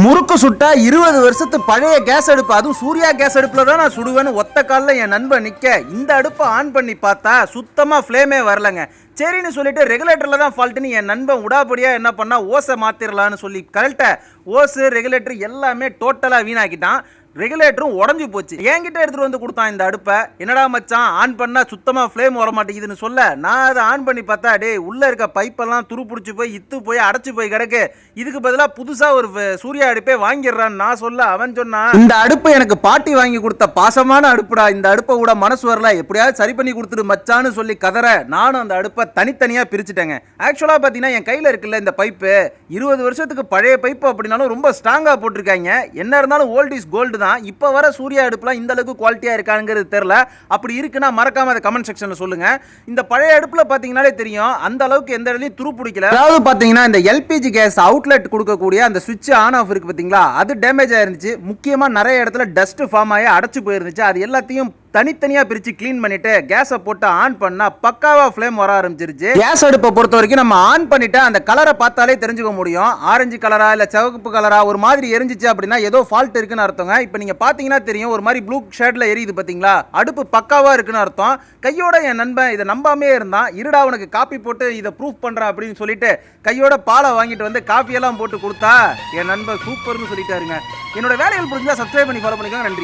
முறுக்கு சுட்டா இருபது வருஷத்து பழைய கேஸ் அடுப்பு. அதுவும் சூர்யா கேஸ் அடுப்புல தான் நான் சுடுவேன்னு ஒத்த காலில் என் நண்பன் நிற்க இந்த அடுப்பை ஆன் பண்ணி பார்த்தா சுத்தமாக ஃப்ளேமே வரலங்க. சரின்னு சொல்லிட்டு ரெகுலேட்டரில் தான் ஃபால்ட்டுன்னு என் நண்பன் உடாபடியாக என்ன பண்ணால் ஓசை மாற்றிடலான்னு சொல்லி கரெக்டாக ஓசு ரெகுலேட்டர் எல்லாமே டோட்டலாக வீணாக்கிட்டான். ரெகுலேட்டரும் உடஞ்சி போச்சு. என்கிட்ட எடுத்துட்டு வந்து கொடுத்தான் இந்த அடுப்பை. என்னடா மச்சான் ஆன் பண்ணா சுத்தமா ஃப்ளேம் வர மாட்டேங்குதுன்னு சொல்ல நான் அதை ஆன் பண்ணி பார்த்தா டேய் உள்ள இருக்க பைப்பெல்லாம் துரு பிடிச்சி போய் இத்து போய் அடைச்சு போய் கிடக்கு. இதுக்கு பதிலா புதுசா ஒரு சூர்யா அடுப்பே வாங்கிடுறான்னு நான் சொல்ல அவன் சொன்னான் இந்த அடுப்பு எனக்கு பாட்டி வாங்கி கொடுத்த பாசமான அடுப்புடா இந்த அடுப்பை கூட மனசு வரல எப்படியாவது சரி பண்ணி கொடுத்துரு மச்சான்னு சொல்லி கதற நானும் அந்த அடுப்பை தனித்தனியா பிரிச்சுட்டேங்க. ஆக்சுவலா பாத்தீங்கன்னா என் கையில இருக்குல்ல இந்த பைப்பு இருபது வருஷத்துக்கு பழைய பைப்பு அப்படின்னாலும் ரொம்ப ஸ்ட்ராங்கா போட்டிருக்காங்க. என்ன இருந்தாலும் ஓல்ட் இஸ் கோல்டு தான் இப்போ வர சூர்யா அடுப்புலாம் இந்த அளவுக்கு குவாலிட்டியாக இருக்காங்கிறது தெரில அப்படி இருக்குன்னா மறக்காம அதை கமெண்ட் செக்ஷனில் சொல்லுங்க. இந்த பழைய அடுப்பில் பார்த்தீங்கனாலே தெரியும். அந்த அளவுக்கு எந்த இடத்துலையும் துரு பிடிக்கல. அதாவது பார்த்தீங்கன்னா இந்த எல்பிஜி கேஸ் அவுட்லெட் கொடுக்கக்கூடிய அந்த சுவிட்ச் ஆன் ஆஃப் இருக்கு பார்த்தீங்களா அது டேமேஜ் ஆயிருந்துச்சு. முக்கியமாக நிறைய இடத்துல டஸ்ட் ஃபார்ம் ஆகி அடைச்சு போயிருந்துச்சு. அது எல்லாத்தையும் தனித்தனியாக பிரித்து க்ளீன் பண்ணிவிட்டு கேஸை போட்டு ஆன் பண்ணால் பக்காவாக ஃப்ளேம் வர ஆரம்பிச்சிருச்சு. கேஸ் அடுப்பை பொறுத்த வரைக்கும் நம்ம ஆன் பண்ணிவிட்டு அந்த கலரை பார்த்தாலே தெரிஞ்சுக்க முடியும். ஆரஞ்சு கலராக இல்லை சிவப்பு கலராக ஒரு மாதிரி எரிஞ்சிச்சு அப்படின்னா ஏதோ ஃபால்ட் இருக்குன்னு அர்த்தங்க. இப்போ நீங்கள் பார்த்தீங்கன்னா தெரியும் ஒரு மாதிரி ப்ளூ ஷர்ட்டில் எரியுது பார்த்தீங்களா அடுப்பு பக்காவாக இருக்குன்னு அர்த்தம். கையோட என் நண்பன் இதை நம்பாமே இருந்தான். இருடா உனக்கு காப்பி போட்டு இதை ப்ரூஃப் பண்ணுறேன் அப்படின்னு சொல்லிட்டு கையோட பாலை வாங்கிட்டு வந்து காஃபியெல்லாம் போட்டு கொடுத்தா என் நண்பன் சூப்பர்னு சொல்லிட்டாருங்க. என்னோட வேலைகள் புரிஞ்சால் சப்ஸ்கிரைப் பண்ணி ஃபாலோ பண்ணிக்கோங்க. நன்றி.